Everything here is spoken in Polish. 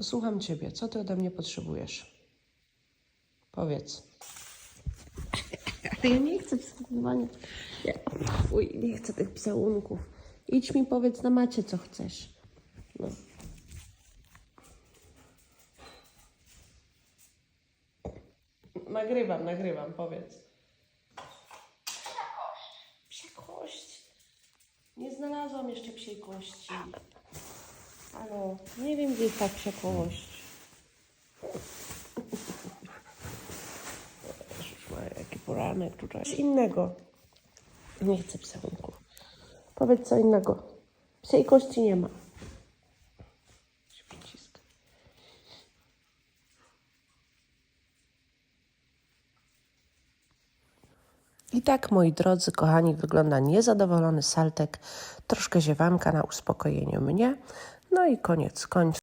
To słucham ciebie. Co ty ode mnie potrzebujesz? Powiedz. Ja nie chcę pcałowania. Ja, uj, nie chcę tych pcałunków. Idź mi powiedz na macie, co chcesz. No. Nagrywam, nagrywam, powiedz. Psia kość. Nie znalazłam jeszcze psiej kości. Nie wiem gdzie jest ta Maria, jaki poranek tutaj. Coś innego. Nie chcę psałunków. Powiedz co innego. Psiej kości nie ma. I tak, moi drodzy, kochani, wygląda niezadowolony saltek, troszkę ziewanka na uspokojeniu mnie. No i koniec końców.